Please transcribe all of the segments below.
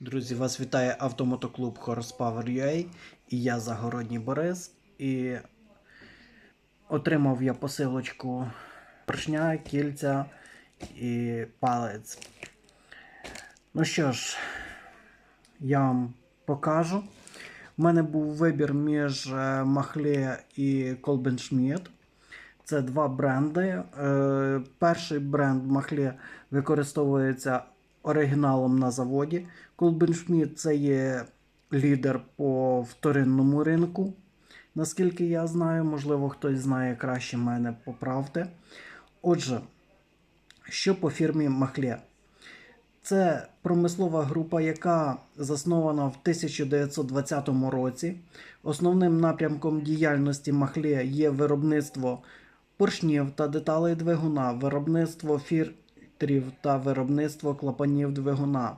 Друзі, вас вітає автомотоклуб Horsepower UA і я Загородній Борис. І отримав я посилочку поршня, кільця і палець. Ну що ж, я вам покажу. У мене був вибір між е, Махле і Колбеншміт. Це два бренди. Е, перший бренд Махле використовується оригіналом на заводі. Колбеншміт це є лідер по вторинному ринку. Наскільки я знаю, можливо, хтось знає краще мене, поправте. Отже, що по фірмі Махле? Це промислова група, яка заснована в 1920 році. Основним напрямком діяльності Махле є виробництво поршнів та деталей двигуна, виробництво фільтрів та виробництво клапанів двигуна.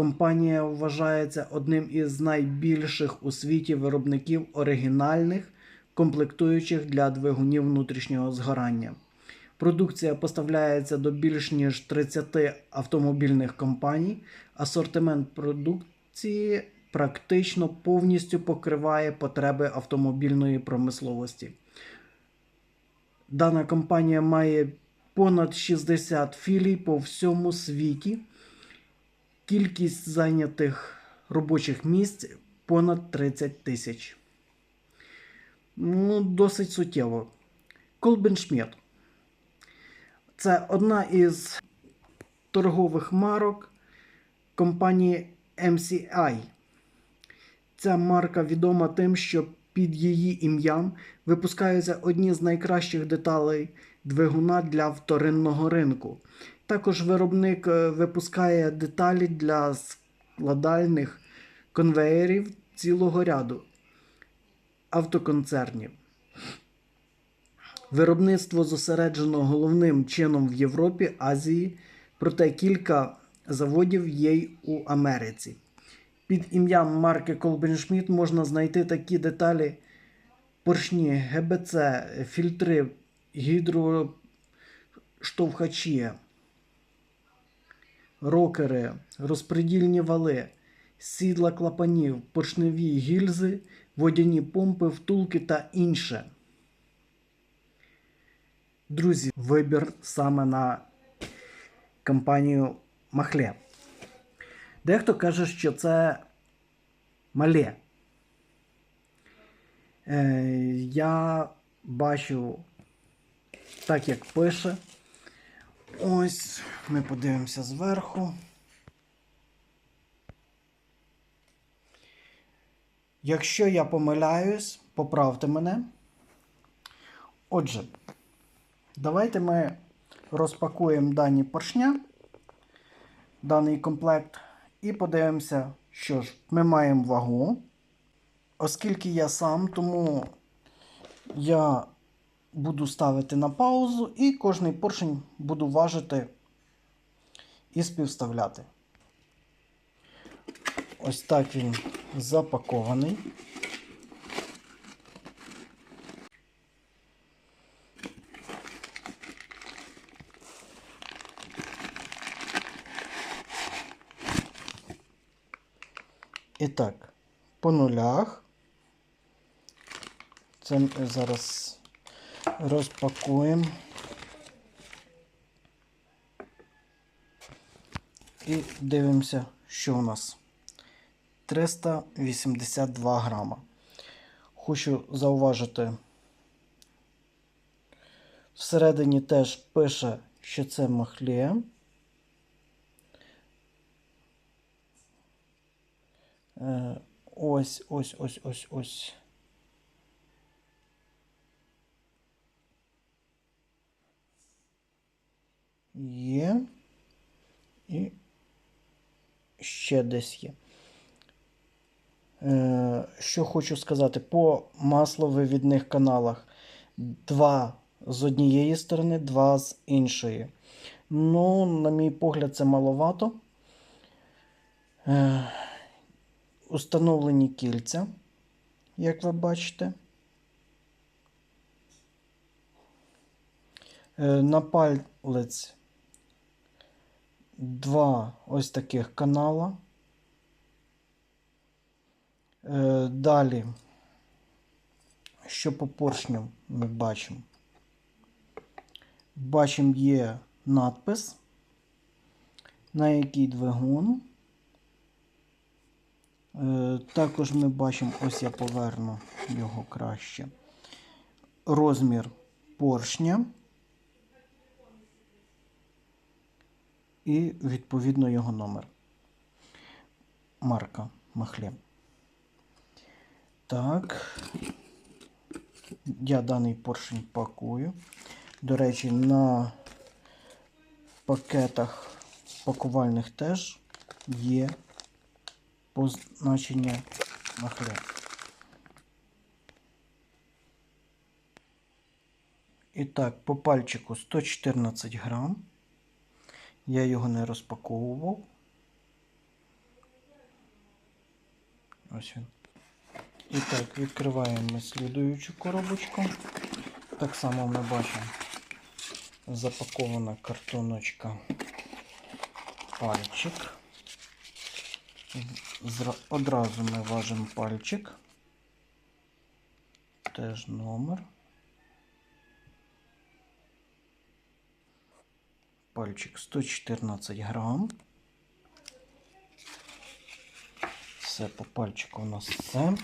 Компанія вважається одним із найбільших у світі виробників оригінальних комплектуючих для двигунів внутрішнього згорання. Продукція поставляється до більш ніж 30 автомобільних компаній. Асортимент продукції практично повністю покриває потреби автомобільної промисловості. Дана компанія має понад 60 філій по всьому світі. Кількість зайнятих робочих місць понад 30 тисяч. Ну, досить суттєво. Колбеншмет. Це одна із торгових марок компанії MCI. Ця марка відома тим, що під її ім'ям випускаються одні з найкращих деталей двигуна для вторинного ринку. Також виробник е, випускає деталі для складальних конвеєрів цілого ряду автоконцернів. Виробництво зосереджено головним чином в Європі, Азії, проте кілька заводів є й у Америці. Під ім'ям марки Колбеншміт можна знайти такі деталі поршні, ГБЦ, фільтри, гідроштовхачі, рокери, розпредільні вали, сідла клапанів, поршневі гільзи, водяні помпи, втулки та інше. Друзі, вибір саме на компанію Махле. Дехто каже, що це мале. Е, я бачу так, як пише. Ось, ми подивимося зверху. Якщо я помиляюсь, поправте мене. Отже, давайте ми розпакуємо дані поршня, даний комплект, і подивимося, що ж, ми маємо вагу. Оскільки я сам, тому я буду ставити на паузу і кожний поршень буду важити і співставляти. Ось так він запакований. І так, по нулях. Це зараз розпакуємо. І дивимося, що у нас. 382 грама. Хочу зауважити, всередині теж пише, що це махлє. Е, Ось, ось, ось, ось, ось. Є. І ще десь є. Е, Що хочу сказати, по масловивідних каналах два з однієї сторони, два з іншої. Ну, на мій погляд, це маловато. Е, Установлені кільця, як ви бачите. Е, На палець два ось таких канала. Е, далі, що по поршням ми бачимо? Бачимо є надпис, на який двигун. Е, також ми бачимо, ось я поверну його краще. Розмір поршня. І відповідно його номер. Марка Махле. Так. Я даний поршень пакую. До речі, на пакетах пакувальних теж є позначення Махле. І так, по пальчику 114 грам. Я його не розпаковував. Ось він. І так, відкриваємо слідуючу коробочку. Так само ми бачимо запакована картоночка пальчик. Одразу ми важимо пальчик. Теж номер. Пальчик 114 грам. Все по пальчику у нас все.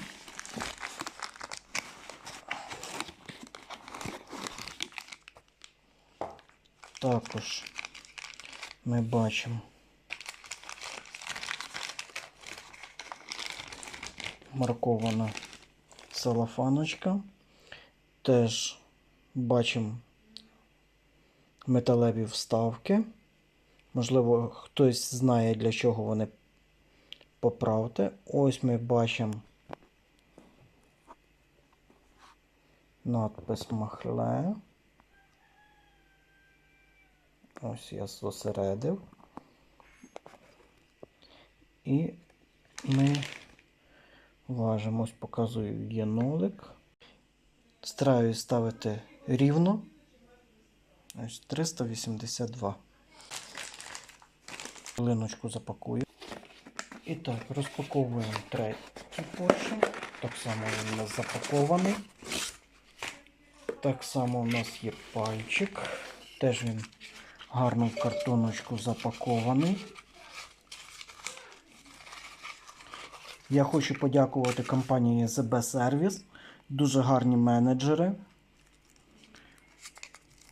Також ми бачимо маркована салафаночка. Теж бачимо металеві вставки. Можливо, хтось знає, для чого вони поправте. Ось ми бачимо надпис Махле. Ось я зосередив. І ми важимо, ось показую є нолик. Стараюсь ставити рівно. Ось 382. Линочку запакую. І так, розпаковуємо третій поршень. Так само він у нас запакований. Так само у нас є пальчик. Теж він гарно в картоночку запакований. Я хочу подякувати компанії ZB Service. Дуже гарні менеджери.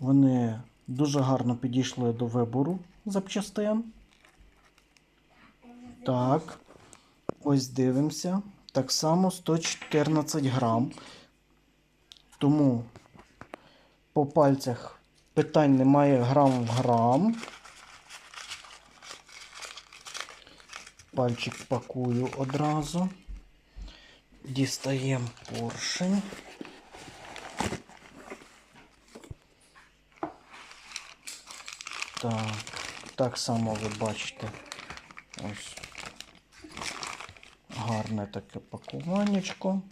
Вони дуже гарно підійшли до вибору запчастин. Так. Ось дивимося. Так само 114 грам. Тому по пальцях питань немає грам в грам. Пальчик пакую одразу. Дістаємо поршень. Так, так само ви бачите. Ось гарне таке пакуваннячко.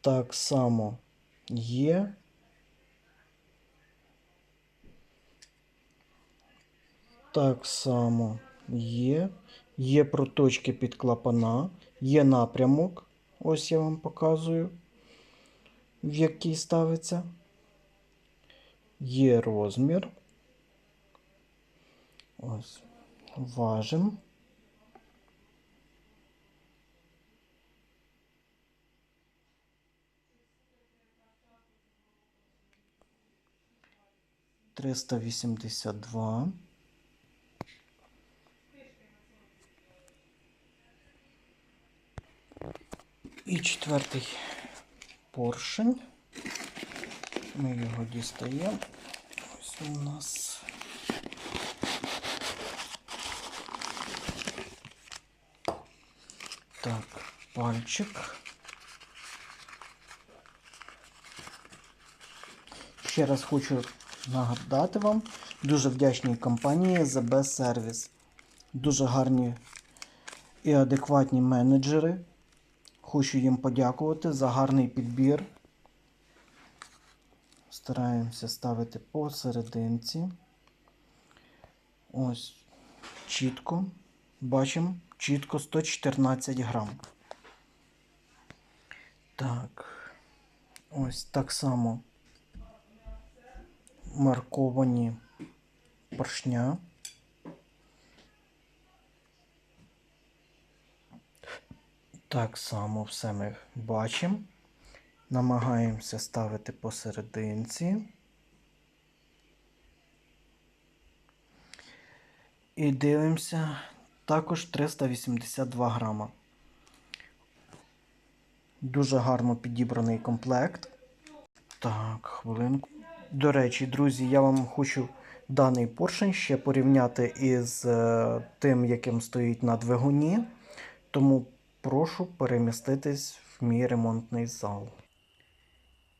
Так само є. Так само є. Є проточки під клапана, є напрямок. Ось я вам показую, в який ставиться. Є розмір. Ось. Важимо. Триста вісімдесят два. І четвертий поршень. Ми його дістаємо. Ось у нас. Так, пальчик. Ще раз хочу нагадати вам, дуже вдячній компанії ZB Service. Дуже гарні і адекватні менеджери. Хочу їм подякувати за гарний підбір. Стараємося ставити посерединці. Ось чітко. Бачимо, чітко 114 грам. Так. Ось так само марковані поршня. Так само все ми бачимо. Намагаємося ставити посерединці. І дивимося також 382 грама. Дуже гарно підібраний комплект. Так, хвилинку. До речі, друзі, я вам хочу даний поршень ще порівняти із е, тим, яким стоїть на двигуні. Тому прошу переміститись в мій ремонтний зал.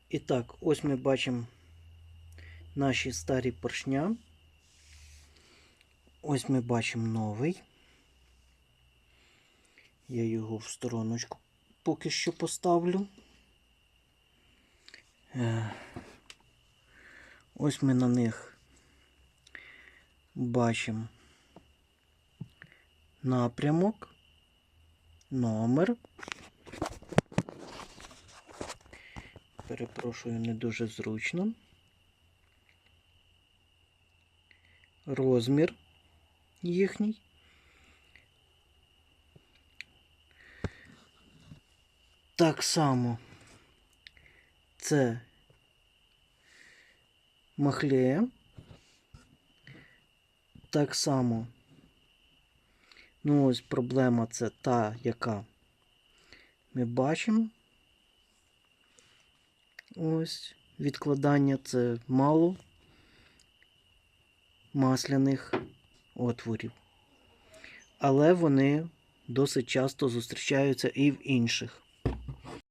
І так, ось ми бачимо наші старі поршня. Ось ми бачимо новий. Я його в стороночку поки що поставлю. Е, Ось ми на них бачимо напрямок, номер. Перепрошую, не дуже зручно. Розмір їхній. Так само це махлея. Так само. Ну, ось проблема це та, яка ми бачимо. Ось відкладання це мало масляних отворів. Але вони досить часто зустрічаються і в інших